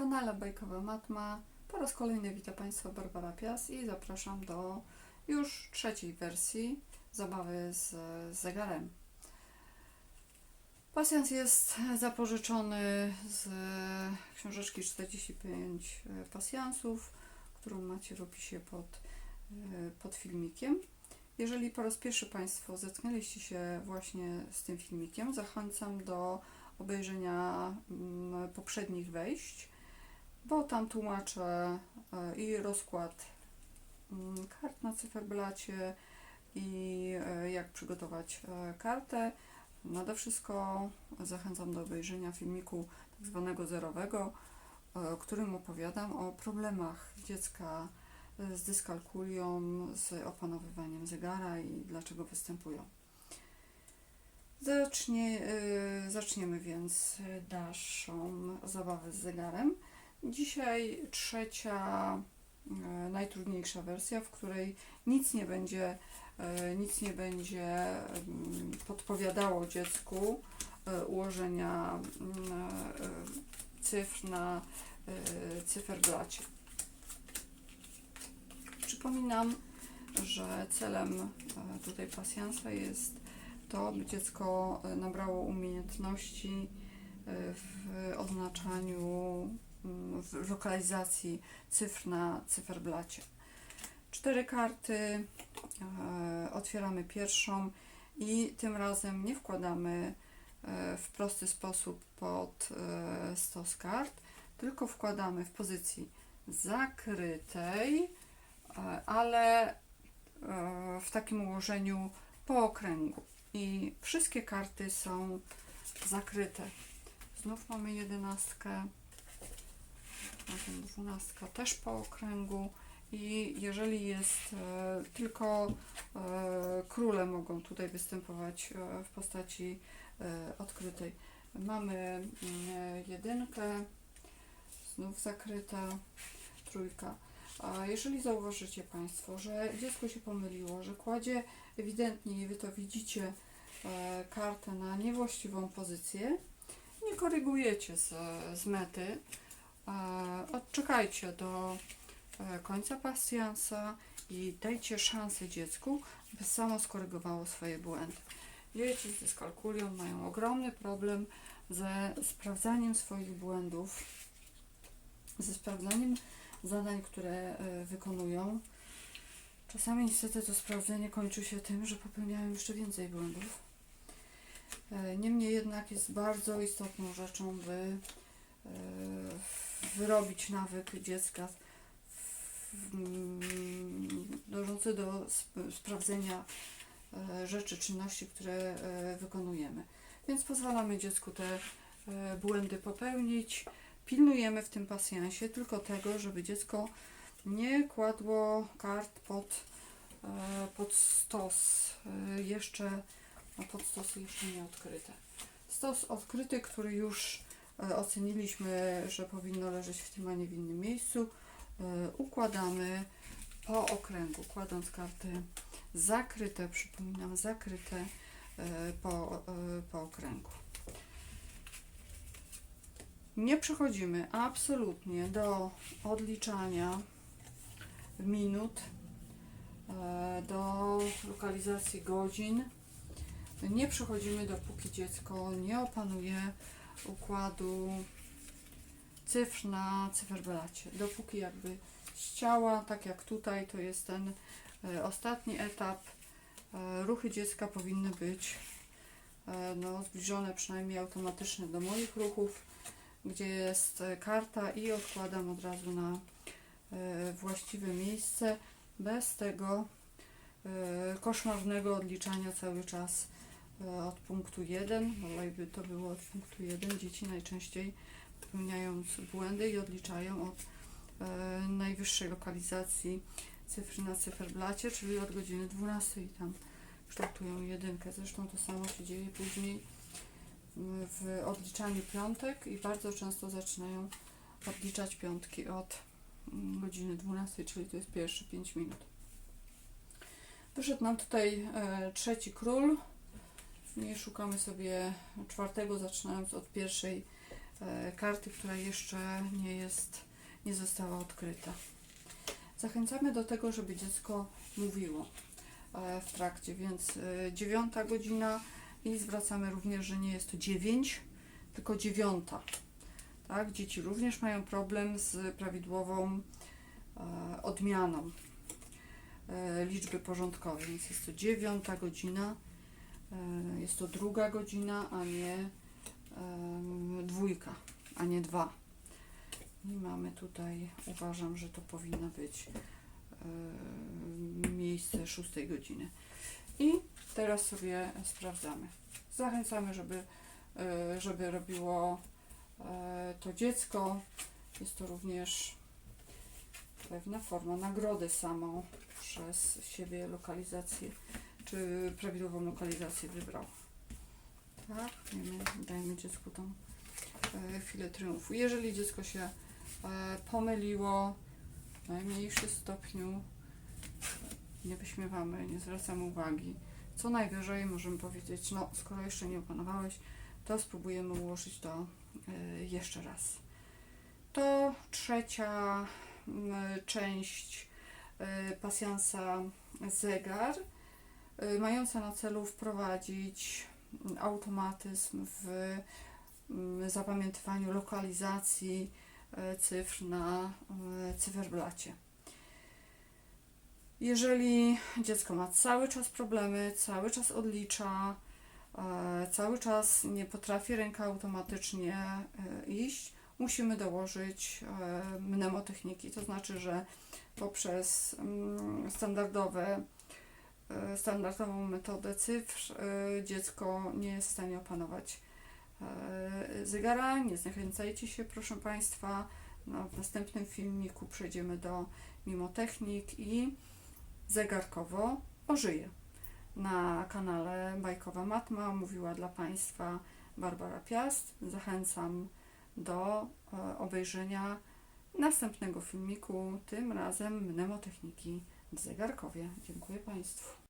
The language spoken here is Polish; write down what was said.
kanale Bajkowa Matma. Po raz kolejny witam Państwa Barbara Pias i zapraszam do już trzeciej wersji zabawy z, zegarem. Pasjans jest zapożyczony z książeczki 45 pasjansów, którą macie w opisie pod, pod filmikiem. Jeżeli po raz pierwszy Państwo zetknęliście się właśnie z tym filmikiem, zachęcam do obejrzenia mm, poprzednich wejść, bo tam tłumaczę e, i rozkład mm, kart na cyferblacie i e, jak przygotować e, kartę. Nade wszystko zachęcam do obejrzenia filmiku tak zwanego zerowego, którym opowiadam o problemach dziecka z dyskalkulią, z opanowywaniem zegara i dlaczego występują. Zacznie, zaczniemy więc naszą zabawę z zegarem. Dzisiaj trzecia, y, najtrudniejsza wersja, w której nic nie będzie, y, nic nie będzie mm, podpowiadało dziecku y, ułożenia mm, cyfr na cyferblacie. Przypominam, że celem e, tutaj pasjansa jest to, by dziecko e, nabrało umiejętności e, w oznaczaniu, w lokalizacji cyfr na cyferblacie. Cztery karty, e, otwieramy pierwszą i tym razem nie wkładamy e, w prosty sposób pod e, stos kart, tylko wkładamy w pozycji zakrytej, ale w takim ułożeniu po okręgu i wszystkie karty są zakryte. Znów mamy jedenastkę, potem dwunastka też po okręgu i jeżeli jest e, tylko e, króle mogą tutaj występować e, w postaci e, odkrytej. Mamy mm, jedynkę, znów zakryta, trójka. A jeżeli zauważycie Państwo, że dziecko się pomyliło, że kładzie ewidentnie, i Wy to widzicie, e, kartę na niewłaściwą pozycję, nie korygujecie z, z mety, e, odczekajcie do e, końca pasjansa i dajcie szansę dziecku, by samo skorygowało swoje błędy. Dzieci z dyskalkulią mają ogromny problem ze sprawdzaniem swoich błędów, ze sprawdzaniem zadań, które e, wykonują. Czasami niestety to sprawdzenie kończy się tym, że popełniają jeszcze więcej błędów. E, Niemniej jednak jest bardzo istotną rzeczą, by e, wyrobić nawyk dziecka dążący do sp- sprawdzenia e, rzeczy, czynności, które e, wykonujemy. Więc pozwalamy dziecku te e, błędy popełnić. Pilnujemy w tym pasjansie tylko tego, żeby dziecko nie kładło kart pod, pod stos jeszcze, no pod stosy jeszcze nie odkryte. Stos odkryty, który już oceniliśmy, że powinno leżeć w tym, a nie w innym miejscu, e, układamy po okręgu, kładąc karty zakryte, przypominam, zakryte e, po, e, po okręgu. Nie przechodzimy absolutnie do odliczania minut, e, do lokalizacji godzin. Nie przechodzimy, dopóki dziecko nie opanuje układu cyfr na cyferblacie. Dopóki jakby z ciała, tak jak tutaj, to jest ten e, ostatni etap. E, ruchy dziecka powinny być e, no, zbliżone przynajmniej automatycznie do moich ruchów, gdzie jest karta i odkładam od razu na właściwe miejsce, bez tego koszmarnego odliczania cały czas od punktu 1, bo jakby to było od punktu 1, dzieci najczęściej popełniają błędy i odliczają od e, najwyższej lokalizacji cyfry na cyferblacie, czyli od godziny 12 i tam kształtują jedynkę. Zresztą to samo się dzieje później mm, w odliczaniu piątek i bardzo często zaczynają odliczać piątki od mm, godziny 12, czyli to jest pierwsze 5 minut. Wyszedł nam tutaj e, trzeci król. I szukamy sobie czwartego, zaczynając od pierwszej e, karty, która jeszcze nie jest, nie została odkryta. Zachęcamy do tego, żeby dziecko mówiło e, w trakcie, więc e, dziewiąta godzina i zwracamy również, że nie jest to dziewięć, tylko dziewiąta. Tak? Dzieci również mają problem z prawidłową odmianą liczby porządkowej, więc jest to dziewiąta godzina, jest to druga godzina, a nie dwójka, a nie dwa. I mamy tutaj, uważam, że to powinno być e, miejsce szóstej godziny. I teraz sobie sprawdzamy. Zachęcamy, żeby, e, żeby robiło e, to dziecko. Jest to również pewna forma nagrody samą przez siebie lokalizację, czy prawidłową lokalizację wybrał. Tak, dajmy, dajmy dziecku tą e, chwilę triumfu. Jeżeli dziecko się e, pomyliło w najmniejszym stopniu, nie wyśmiewamy, nie zwracamy uwagi. Co najwyżej możemy powiedzieć, no skoro jeszcze nie opanowałeś, to spróbujemy ułożyć to e, jeszcze raz. To trzecia część e, pasjansa zegar, e, mająca na celu wprowadzić automatyzm w mm, zapamiętywaniu lokalizacji e, cyfr na e, cyferblacie. Jeżeli dziecko ma cały czas problemy, cały czas odlicza, cały czas nie potrafi ręka automatycznie iść, musimy dołożyć mnemotechniki, to znaczy, że poprzez mm, standardowe, standardową metodę cyfr e, dziecko nie jest w stanie opanować e, zegara. Nie zniechęcajcie się, proszę Państwa. No, w następnym filmiku przejdziemy do mimotechnik i zegarkowo ożyje. Na kanale Bajkowa Matma mówiła dla Państwa Barbara Piast. Zachęcam do e, obejrzenia następnego filmiku, tym razem mnemotechniki zegarkowie. Dziękuję Państwu.